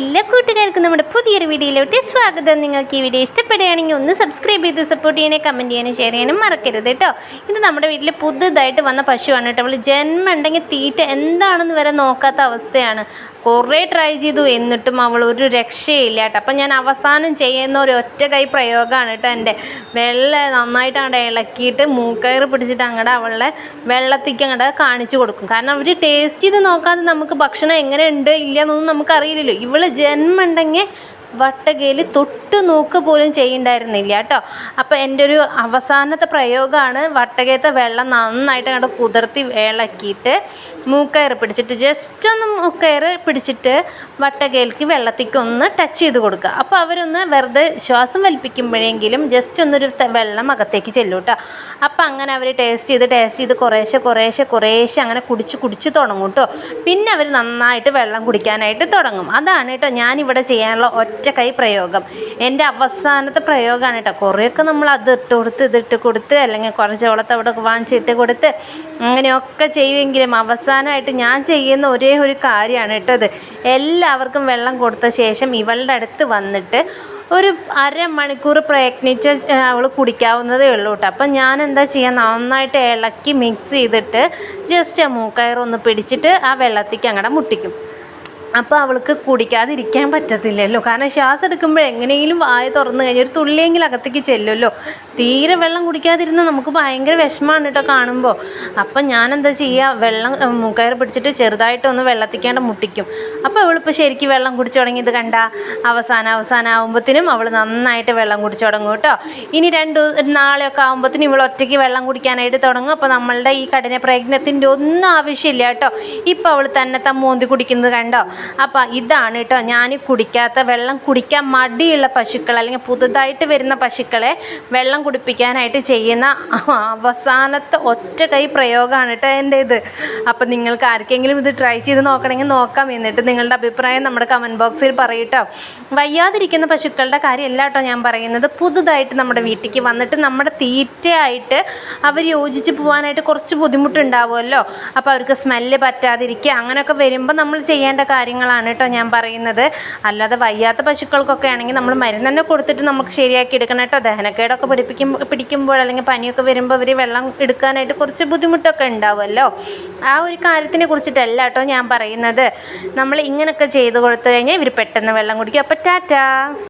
എല്ലാ കൂട്ടുകാർക്കും നമ്മുടെ പുതിയൊരു വീഡിയോയിലോട്ട് സ്വാഗതം. നിങ്ങൾക്ക് ഈ വീഡിയോ ഇഷ്ടപ്പെടുകയാണെങ്കിൽ ഒന്ന് സബ്സ്ക്രൈബ് ചെയ്ത് സപ്പോർട്ട് ചെയ്യാനും കമന്റ് ചെയ്യാനും ഷെയർ ചെയ്യാനും മറക്കരുത് കേട്ടോ. ഇത് നമ്മുടെ വീട്ടിൽ പുതുതായിട്ട് വന്ന പശുവാണ് കേട്ടോ. അവൾ ജന്മം ഉണ്ടെങ്കിൽ തീറ്റ എന്താണെന്ന് വരെ നോക്കാത്ത അവസ്ഥയാണ്. കുറേ ട്രൈ ചെയ്തു. എന്നിട്ടും അവൾ ഒരു രക്ഷയില്ല കേട്ടോ. അപ്പം ഞാൻ അവസാനം ചെയ്യുന്ന ഒരു ഒറ്റ കൈ പ്രയോഗമാണ് കേട്ടോ എന്റെ. വെള്ള നന്നായിട്ട് അങ്ങോട്ട് ഇളക്കിയിട്ട് മൂക്കയറ് പിടിച്ചിട്ട് അങ്ങോട്ട് അവളുടെ വെള്ളത്തേക്ക് അങ്ങോട്ട് കാണിച്ചു കൊടുക്കും. കാരണം അവർ ടേസ്റ്റ് ചെയ്ത് നോക്കാതെ നമുക്ക് ഭക്ഷണം എങ്ങനെ ഉണ്ട് ഇല്ല എന്നൊന്നും നമുക്കറിയില്ലല്ലോ. ഇവൾ ജന്മം ഉണ്ടെങ്കിൽ വട്ടകയിൽ തൊട്ട് നോക്ക് പോലും ചെയ്യണ്ടായിരുന്നില്ല കേട്ടോ. അപ്പോൾ എന്റെ ഒരു അവസാനത്തെ പ്രയോഗമാണ് വട്ടകയത്തെ വെള്ളം നന്നായിട്ട് അങ്ങോട്ട് കുതിർത്തി ഇളക്കിയിട്ട് മൂക്കയർ പിടിച്ചിട്ട് ജസ്റ്റ് ഒന്ന് മൂക്കയർ പിടിച്ചിട്ട് വട്ടകയിലേക്ക് വെള്ളത്തേക്ക് ഒന്ന് ടച്ച് ചെയ്ത് കൊടുക്കുക. അപ്പോൾ അവരൊന്ന് വെറുതെ ശ്വാസം വലിപ്പിക്കുമ്പോഴെങ്കിലും ജസ്റ്റ് ഒന്നൊരു വെള്ളം അകത്തേക്ക് ചെല്ലും കേട്ടോ. അപ്പോൾ അങ്ങനെ അവർ ടേസ്റ്റ് ചെയ്ത് ടേസ്റ്റ് ചെയ്ത് കുറേശ്ശെ കുറേശ്ശെ കുറേശ്ശെ അങ്ങനെ കുടിച്ച് കുടിച്ച് തുടങ്ങും കേട്ടോ. പിന്നെ അവർ നന്നായിട്ട് വെള്ളം കുടിക്കാനായിട്ട് തുടങ്ങും. അതാണ് കേട്ടോ ഞാനിവിടെ ചെയ്യാനുള്ള ഒറ്റ കൈ പ്രയോഗം. എന്റെ അവസാനത്തെ പ്രയോഗമാണ് കേട്ടോ. കുറേയൊക്കെ നമ്മൾ അത് ഇട്ട് കൊടുത്ത് ഇതിട്ട് കൊടുത്ത് അല്ലെങ്കിൽ കുറച്ച് ചോളത്തെ അവിടെ വാങ്ങിച്ചിട്ട് കൊടുത്ത് അങ്ങനെയൊക്കെ ചെയ്യുമെങ്കിലും അവസാനമായിട്ട് ഞാൻ ചെയ്യുന്ന ഒരേ ഒരു കാര്യമാണ് കേട്ടോ ഇത്. എല്ലാവർക്കും വെള്ളം കൊടുത്ത ശേഷം ഇവളുടെ അടുത്ത് വന്നിട്ട് ഒരു അരമണിക്കൂർ പ്രയത്നിച്ച് അവൾ കുടിക്കാവുന്നതേ ഉള്ളൂ കേട്ടോ. അപ്പം ഞാൻ എന്താ ചെയ്യുക നന്നായിട്ട് ഇളക്കി മിക്സ് ചെയ്തിട്ട് ജസ്റ്റ് മൂക്കയറൊന്ന് പിടിച്ചിട്ട് ആ വെള്ളത്തേക്ക് അങ്ങടെ മുട്ടിക്കും. അപ്പോൾ അവൾക്ക് കുടിക്കാതിരിക്കാൻ പറ്റത്തില്ലല്ലോ. കാരണം ശ്വാസം എടുക്കുമ്പോൾ എങ്ങനെയെങ്കിലും വായ തുറന്നു കഴിഞ്ഞാൽ ഒരു തുള്ളിയെങ്കിലും അകത്തേക്ക് ചെല്ലുമല്ലോ. തീരെ വെള്ളം കുടിക്കാതിരുന്നാൽ നമുക്ക് ഭയങ്കര വിഷമമാണ് കേട്ടോ കാണുമ്പോൾ. അപ്പം ഞാൻ എന്താ ചെയ്യുക? വെള്ളം കയറി പിടിച്ചിട്ട് ചെറുതായിട്ടൊന്ന് വെള്ളത്തിക്കാണ്ട് മുട്ടിക്കും. അപ്പോൾ അവളിപ്പോൾ ശരിക്കും വെള്ളം കുടിച്ചു തുടങ്ങിയത് കണ്ട അവസാനം അവസാനം ആകുമ്പോഴത്തേനും അവൾ നന്നായിട്ട് വെള്ളം കുടിച്ചു തുടങ്ങും കേട്ടോ. ഇനി രണ്ട് നാളെയൊക്കെ ആകുമ്പോഴത്തേനും ഇവൾ ഒറ്റയ്ക്ക് വെള്ളം കുടിക്കാനായിട്ട് തുടങ്ങും. അപ്പോൾ നമ്മളുടെ ഈ കഠിന പ്രയത്നത്തിന്റെ ഒന്നും ആവശ്യമില്ല കേട്ടോ. ഇപ്പോൾ അവൾ തന്നെ തമ്മോന്തി കുടിക്കുന്നത് കണ്ടോ? അപ്പോൾ ഇതാണ് കേട്ടോ ഞാൻ കുടിക്കാത്ത വെള്ളം കുടിക്കാൻ മടിയുള്ള പശുക്കൾ അല്ലെങ്കിൽ പുതുതായിട്ട് വരുന്ന പശുക്കളെ വെള്ളം കുടിപ്പിക്കാനായിട്ട് ചെയ്യുന്ന അവസാനത്തെ ഒറ്റ കൈ പ്രയോഗമാണ് കേട്ടോ എന്റെ ഇത്. അപ്പോൾ നിങ്ങൾക്ക് ആർക്കെങ്കിലും ഇത് ട്രൈ ചെയ്ത് നോക്കണമെങ്കിൽ നോക്കാം എന്നിട്ട് നിങ്ങളുടെ അഭിപ്രായം നമ്മുടെ കമന്റ് ബോക്സിൽ പറയൂട്ടോ വയ്യാതിരിക്കുന്ന പശുക്കളുടെ കാര്യമല്ല കേട്ടോ ഞാൻ പറയുന്നത്. പുതുതായിട്ട് നമ്മുടെ വീട്ടിലേക്ക് വന്നിട്ട് നമ്മുടെ തീറ്റയായിട്ട് അവർ യോജിച്ച് പോകാനായിട്ട് കുറച്ച് ബുദ്ധിമുട്ടുണ്ടാവുമല്ലോ. അപ്പോൾ അവർക്ക് സ്മെല്ല് പറ്റാതിരിക്കുക അങ്ങനെയൊക്കെ വരുമ്പോൾ നമ്മൾ ചെയ്യേണ്ട കാര്യങ്ങളാണ് കേട്ടോ ഞാൻ പറയുന്നത്. അല്ലാതെ വയ്യാത്ത പശുക്കൾക്കൊക്കെ ആണെങ്കിൽ നമ്മൾ മരുന്ന് തന്നെ കൊടുത്തിട്ട് നമുക്ക് ശരിയാക്കി എടുക്കണം കേട്ടോ. ദഹനക്കേടൊക്കെ പിടിപ്പിക്കുമ്പോൾ പിടിക്കുമ്പോൾ അല്ലെങ്കിൽ പനിയൊക്കെ വരുമ്പോൾ അവർ വെള്ളം എടുക്കാനായിട്ട് കുറച്ച് ബുദ്ധിമുട്ടൊക്കെ ഉണ്ടാവുമല്ലോ. ആ ഒരു കാര്യത്തിനെ കുറിച്ചിട്ടല്ല കേട്ടോ ഞാൻ പറയുന്നത്. നമ്മൾ ഇങ്ങനെയൊക്കെ ചെയ്ത് കൊടുത്തു കഴിഞ്ഞാൽ ഇവർ പെട്ടെന്ന് വെള്ളം കുടിക്കും. അപ്പോൾ ടാറ്റാ.